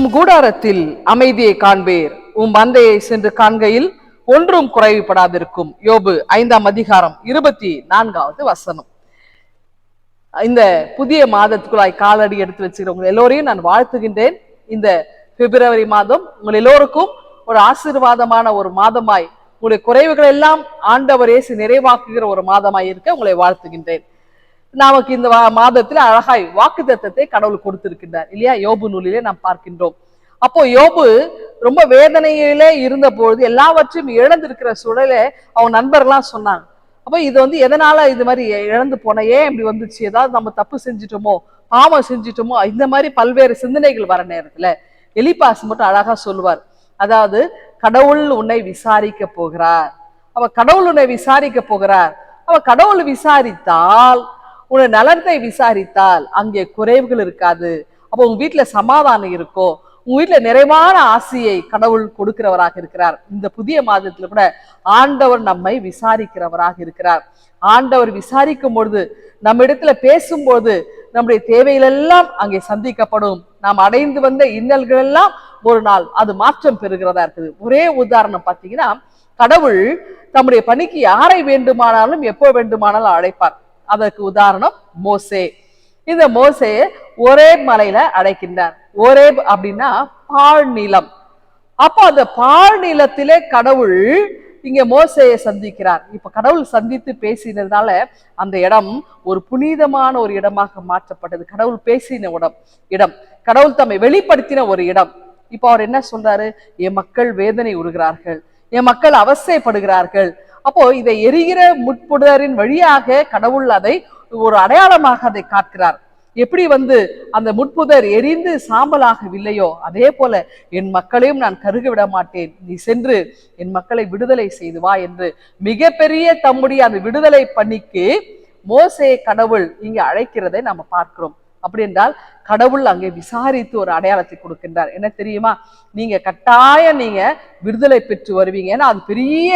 உம் கூடாரத்தில் அமைதியை காண்பேர். உம் மந்தையை சென்று காண்கையில் ஒன்றும் குறைவுபடாதிருக்கும். யோபு ஐந்தாம் அதிகாரம் இருபத்தி நான்காவது வசனம். இந்த புதிய மாதத்துக்குள்ளாய் காலடி எடுத்து வச்சுக்கிறவங்க எல்லோரையும் நான் வாழ்த்துகின்றேன். இந்த பிப்ரவரி மாதம் உங்கள் எல்லோருக்கும் ஒரு ஆசீர்வாதமான ஒரு மாதமாய் உங்களுடைய குறைவுகள் எல்லாம் ஆண்டவர் இயேசு நிறைவாக்குகிற ஒரு மாதமாய் இருக்க உங்களை வாழ்த்துகின்றேன். நமக்கு இந்த மாதத்தில் அழகாய் வாக்கு கடவுள் கொடுத்திருக்கின்றார். இல்லையா? யோபு நூலிலே நாம் பார்க்கின்றோம். அப்போ யோபு ரொம்ப வேதனையிலே இருந்த பொழுது எல்லாவற்றையும் இழந்திருக்கிற சூழலே அவன் நண்பர்லாம் சொன்னாங்க. அப்போ இது வந்து எதனால இது மாதிரி இழந்து போன? ஏன் இப்படி வந்துச்சு? ஏதாவது நம்ம தப்பு செஞ்சிட்டோமோ? பாவம் செஞ்சிட்டோமோ? இந்த மாதிரி பல்வேறு சிந்தனைகள் வர நேரத்துல எலிபாஸ் மட்டும் அழகா சொல்லுவார். அதாவது கடவுள் உன்னை விசாரிக்க போகிறார். அவ கடவுள் உன்னை விசாரிக்க போகிறார். அவ கடவுள் விசாரித்தால் உன் நலன்களை விசாரித்தால் அங்கே குறைவுகள் இருக்காது. அப்போ உங்க வீட்டுல சமாதானம் இருக்கும் உங்க வீட்டுல நிறைவான ஆசையை கடவுள் கொடுக்கிறவராக இருக்கிறார். இந்த புதிய மாதத்துல கூட ஆண்டவர் நம்மை விசாரிக்கிறவராக இருக்கிறார். ஆண்டவர் விசாரிக்கும் பொழுது நம்ம இடத்துல பேசும்போது நம்முடைய தேவைகளெல்லாம் அங்கே சந்திக்கப்படும். நாம் அடைந்து வந்த இன்னல்கள் எல்லாம் ஒரு நாள் அது மாற்றம் பெறுகிறதா இருக்குது. ஒரே உதாரணம் பார்த்தீங்கன்னா கடவுள் தம்முடைய பணிக்கு யாரை வேண்டுமானாலும் எப்போ வேண்டுமானாலும் அழைப்பார். அதற்கு உதாரணம் மோசே. இந்த மோசே ஒரே மலையில அடைக்கின்றார். ஒரே அப்படின்னா பாழ் நிலம். அப்போ அந்த பாழ் நிலத்திலே கடவுள் இங்க மோசையை சந்திக்கிறார். இப்ப கடவுள் சந்தித்து பேசினதுனால அந்த இடம் ஒரு புனிதமான ஒரு இடமாக மாற்றப்பட்டது. கடவுள் பேசின இடம் இடம். கடவுள் தம்மை வெளிப்படுத்தின ஒரு இடம். இப்போ அவர் என்ன சொல்றாரு? என் மக்கள் வேதனை உறுகிறார்கள். என் மக்கள் அவசைப்படுகிறார்கள் அப்போ இதை எரிகிற முட்புடரின் வழியாக கடவுள் அதை ஒரு அடையாளமாக அதை காக்கிறார். எப்படி வந்து அந்த முட்புதர் எரிந்து சாம்பலாகவில்லையோ அதே போல என் மக்களையும் நான் கருக விட மாட்டேன். நீ சென்று என் மக்களை விடுதலை செய்து வா என்று மிகப்பெரிய தம்முடைய அந்த விடுதலை பணிக்கு மோசே கடவுள் இங்கே அழைக்கிறதை நம்ம பார்க்கிறோம். அப்படி என்றால் கடவுள் அங்கே விசாரித்து ஒரு அடையாளத்தை கொடுக்கின்றார். என்ன தெரியுமா? நீங்க கட்டாயம் நீங்க விடுதலை பெற்று வருவீங்க. ஏன்னா அது பெரிய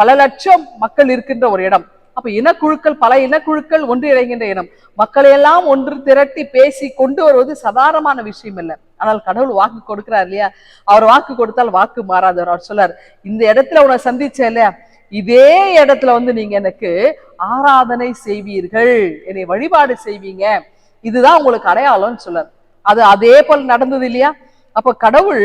பல லட்சம் மக்கள் இருக்கின்ற ஒரு இடம். அப்ப இனக்குழுக்கள் பல இனக்குழுக்கள் ஒன்று இணைகின்ற இனம் மக்களை எல்லாம் ஒன்று திரட்டி பேசி கொண்டு வருவது சாதாரணமான விஷயம் இல்லை. ஆனால் கடவுள் வாக்கு கொடுக்கிறார் இல்லையா? அவர் வாக்கு கொடுத்தால் வாக்கு மாறாதவர் அவர் சொல்லார் இந்த இடத்துல உன்னை சந்திச்சேன் இல்லையா? இதே இடத்துல வந்து நீங்க எனக்கு ஆராதனை செய்வீர்கள். என்னை வழிபாடு செய்வீங்க. இதுதான் உங்களுக்கு அடையாளம்னு சொல்லார் அது அதே போல் நடந்தது இல்லையா? அப்ப கடவுள்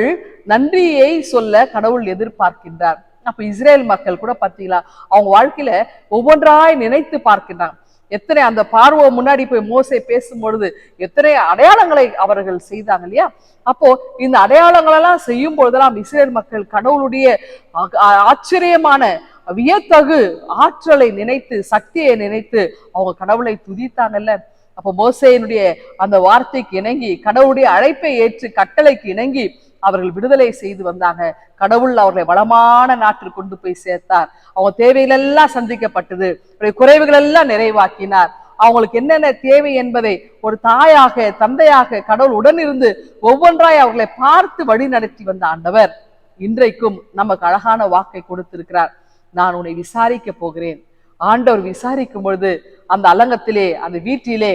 நன்றியை சொல்ல கடவுள் எதிர்பார்க்கின்றார். அப்ப இஸ்ரேல் மக்கள் கூட பார்த்தீங்களா அவங்க வாழ்க்கையில ஒவ்வொன்றாய் நினைத்து பார்க்கின்றாங்க. எத்தனை அந்த பார்வை முன்னாடி போய் மோசே பேசும் பொழுது எத்தனை அடையாளங்களை அவர்கள் செய்தாங்க இல்லையா? அப்போ இந்த அடையாளங்களெல்லாம் செய்யும் பொழுதெல்லாம் இஸ்ரேல் மக்கள் கடவுளுடைய ஆச்சரியமான வியத்தகு ஆற்றலை நினைத்து சக்தியை நினைத்து அவங்க கடவுளை துதித்தாங்கல்ல. அப்போ மோசையினுடைய அந்த வார்த்தைக்கு இணங்கி கடவுளுடைய அழைப்பை ஏற்று கட்டளைக்கு இணங்கி அவர்கள் விடுதலை செய்து வந்தாங்க. கடவுள் அவர்களை வளமான நாட்டில் கொண்டு போய் சேர்த்தார். அவங்க தேவைகளெல்லாம் சந்திக்கப்பட்டது. அவருடைய குறைவுகள் எல்லாம் நிறைவாக்கினார். அவங்களுக்கு என்னென்ன தேவை என்பதை ஒரு தாயாக தந்தையாக கடவுள் உடனிருந்து ஒவ்வொன்றாய் அவர்களை பார்த்து வழி நடத்தி வந்த ஆண்டவர் இன்றைக்கும் நமக்கு அழகான வாக்கை கொடுத்திருக்கிறார். நான் உன்னை விசாரிக்க போகிறேன். ஆண்டவர் விசாரிக்கும் பொழுது அந்த அலங்கத்திலே அந்த வீட்டிலே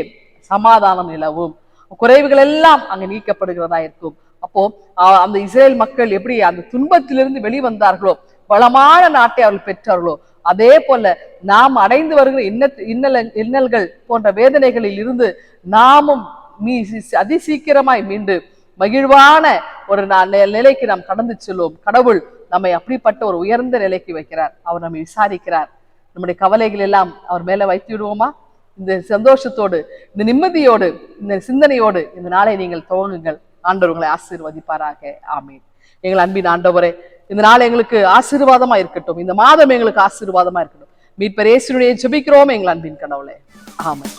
சமாதானம் நிலவும். குறைவுகள் எல்லாம் அங்கு நீக்கப்படுகிறதா இருக்கும். அப்போ அந்த இஸ்ரேல் மக்கள் எப்படி அந்த துன்பத்திலிருந்து வெளிவந்தார்களோ வளமான நாட்டை அவர்கள் பெற்றார்களோ அதே போல நாம் அடைந்து வருகிற இன்ன இன்னல இன்னல்கள் போன்ற வேதனைகளில் இருந்து நாமும் மீ அதிசீக்கிரமாய் மீண்டு மகிழ்வான ஒரு நிலைக்கு நாம் கடந்து செல்வோம். கடவுள் நம்மை அப்படிப்பட்ட ஒரு உயர்ந்த நிலைக்கு வைக்கிறார். அவர் நம்மை விசாரிக்கிறார். நம்முடைய கவலைகள் எல்லாம் அவர் மேலே வைத்து விடுவோமா? இந்த சந்தோஷத்தோடு இந்த நிம்மதியோடு இந்த சிந்தனையோடு இந்த நாளை நீங்கள் துவங்குங்கள். ஆண்டவர் உங்களை ஆசீர்வதிப்பாராக. ஆமீன். எங்கள் அன்பின் ஆண்டவரே இந்த நாள் எங்களுக்கு ஆசீர்வாதமா இருக்கட்டும். இந்த மாதம் எங்களுக்கு ஆசீர்வாதமா இருக்கட்டும். மீட்பர் இயேசுடைய ஜெபிக்கிறோம் எங்கள் அன்பின் கனவுளே ஆமென்.